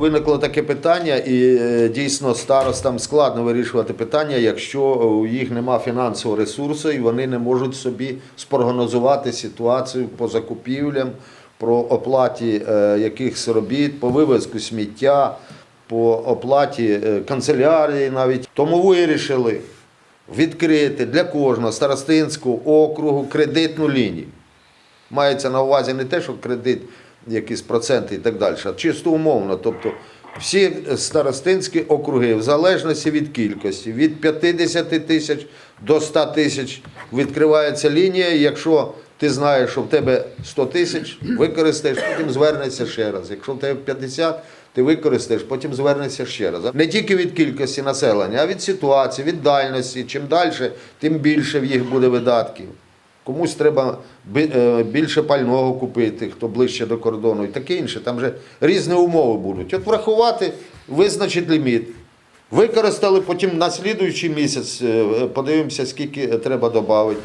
Виникло таке питання, і е, дійсно старостам складно вирішувати питання, якщо у їх нема фінансового ресурсу і вони не можуть собі спрогнозувати ситуацію по закупівлям, про оплаті е, якихось робіт, по вивезку сміття, по оплаті е, канцелярії навіть. Тому вирішили відкрити для кожного старостинського округу кредитну лінію. Мається на увазі не те, що кредит, якісь проценти і так далі, чисто умовно. Тобто всі старостинські округи, в залежності від кількості, від 50 тисяч до 100 тисяч відкривається лінія. Якщо ти знаєш, що в тебе 100 тисяч, використаєш, потім звернешся ще раз. Якщо в тебе 50, ти використаєш, потім звернешся ще раз. Не тільки від кількості населення, а від ситуації, від дальності. Чим далі, тим більше в їх буде видатків. Комусь треба е, більше пального купити, хто ближче до кордону і таке інше. Там же різні умови будуть. От врахувати, визначити ліміт. Використали, потім на слідуючий місяць е, подивимося, скільки треба додати.